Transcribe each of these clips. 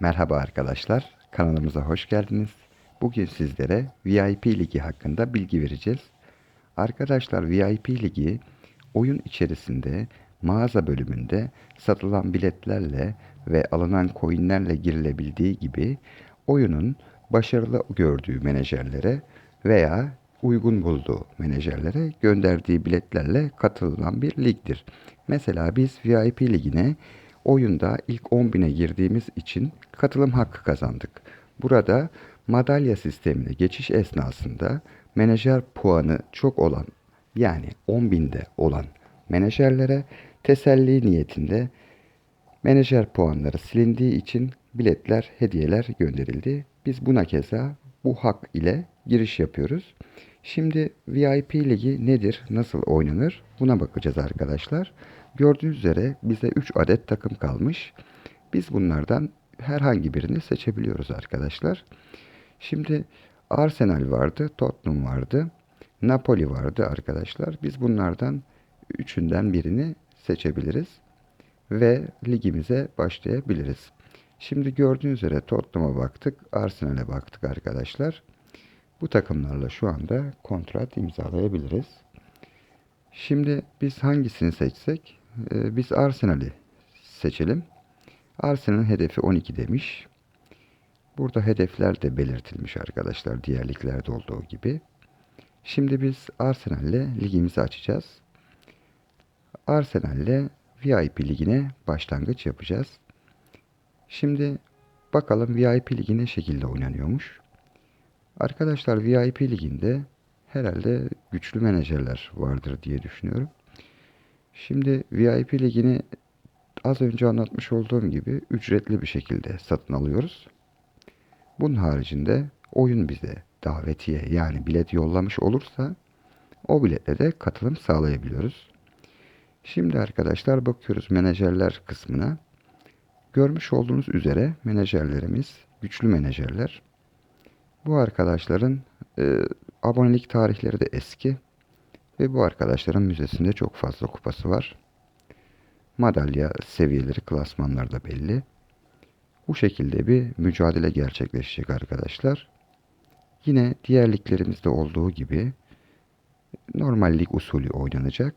Merhaba arkadaşlar, kanalımıza hoş geldiniz. Bugün sizlere VIP Ligi hakkında bilgi vereceğiz. Arkadaşlar VIP Ligi oyun içerisinde mağaza bölümünde satılan biletlerle ve alınan coinlerle girilebildiği gibi oyunun başarılı gördüğü menajerlere veya uygun bulduğu menajerlere gönderdiği biletlerle katılılan bir ligdir. Mesela biz VIP ligine oyunda ilk 10.000'e girdiğimiz için katılım hakkı kazandık. Burada madalya sistemine geçiş esnasında menajer puanı çok olan yani 10.000'de olan menajerlere teselli niyetinde menajer puanları silindiği için biletler, hediyeler gönderildi. Biz buna keza bu hak ile giriş yapıyoruz. Şimdi VIP ligi nedir, nasıl oynanır buna bakacağız arkadaşlar. Gördüğünüz üzere bize 3 adet takım kalmış. Biz bunlardan herhangi birini seçebiliyoruz arkadaşlar. Şimdi Arsenal vardı, Tottenham vardı, Napoli vardı arkadaşlar. Biz bunlardan üçünden birini seçebiliriz ve ligimize başlayabiliriz. Şimdi gördüğünüz üzere Tottenham'a baktık, Arsenal'e baktık arkadaşlar. Bu takımlarla şu anda kontrat imzalayabiliriz. Şimdi biz hangisini seçsek? Ee, biz Arsenal'i seçelim. Arsenal'ın hedefi 12 demiş. Burada hedefler de belirtilmiş arkadaşlar diğer liglerde olduğu gibi. Şimdi biz Arsenal'le ligimizi açacağız. Arsenal'le VIP ligine başlangıç yapacağız. Şimdi bakalım VIP ligi ne şekilde oynanıyormuş. Arkadaşlar VIP liginde herhalde güçlü menajerler vardır diye düşünüyorum. Şimdi VIP ligini az önce anlatmış olduğum gibi ücretli bir şekilde satın alıyoruz. Bunun haricinde oyun bize davetiye yani bilet yollamış olursa o biletle de katılım sağlayabiliyoruz. Şimdi arkadaşlar bakıyoruz menajerler kısmına. Görmüş olduğunuz üzere menajerlerimiz güçlü menajerler. Bu arkadaşların e, abonelik tarihleri de eski ve bu arkadaşların müzesinde çok fazla kupası var. Madalya seviyeleri klasmanlarda belli. Bu şekilde bir mücadele gerçekleşecek arkadaşlar. Yine diğer liglerimizde olduğu gibi normal lig usulü oynanacak.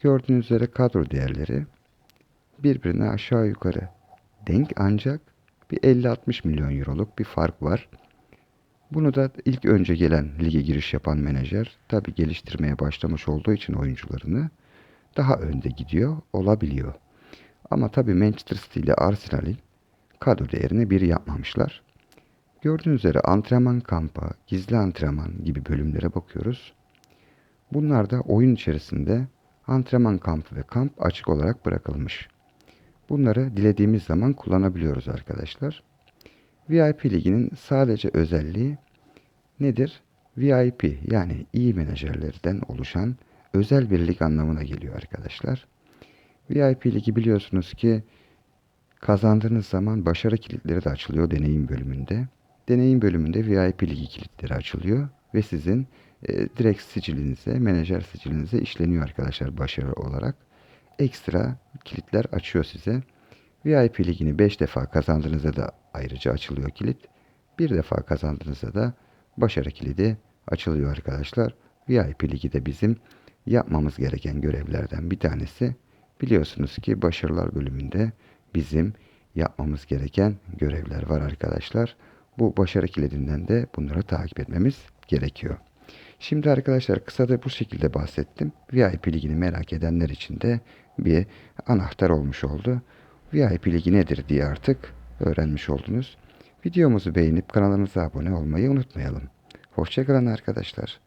Gördüğünüz üzere kadro değerleri birbirine aşağı yukarı denk ancak bir 50-60 milyon euroluk bir fark var. Bunu da ilk önce gelen lige giriş yapan menajer tabi geliştirmeye başlamış olduğu için oyuncularını daha önde gidiyor olabiliyor. Ama tabi Manchester City ile Arsenal'in kadro değerini bir yapmamışlar. Gördüğünüz üzere antrenman kampı, gizli antrenman gibi bölümlere bakıyoruz. Bunlar da oyun içerisinde antrenman kampı ve kamp açık olarak bırakılmış. Bunları dilediğimiz zaman kullanabiliyoruz arkadaşlar. VIP liginin sadece özelliği nedir? VIP yani iyi menajerlerden oluşan özel bir lig anlamına geliyor arkadaşlar. VIP ligi biliyorsunuz ki kazandığınız zaman başarı kilitleri de açılıyor deneyim bölümünde. Deneyim bölümünde VIP ligi kilitleri açılıyor ve sizin e, direkt sicilinize, menajer sicilinize işleniyor arkadaşlar başarı olarak. Ekstra kilitler açıyor size. VIP ligini 5 defa kazandığınızda da ayrıca açılıyor kilit. Bir defa kazandığınızda da başarı kilidi açılıyor arkadaşlar. VIP ligi de bizim yapmamız gereken görevlerden bir tanesi. Biliyorsunuz ki başarılar bölümünde bizim yapmamız gereken görevler var arkadaşlar. Bu başarı kilidinden de bunları takip etmemiz gerekiyor. Şimdi arkadaşlar kısa da bu şekilde bahsettim. VIP ligini merak edenler için de bir anahtar olmuş oldu. VIP ligi nedir diye artık öğrenmiş oldunuz. Videomuzu beğenip kanalımıza abone olmayı unutmayalım. Hoşçakalın arkadaşlar.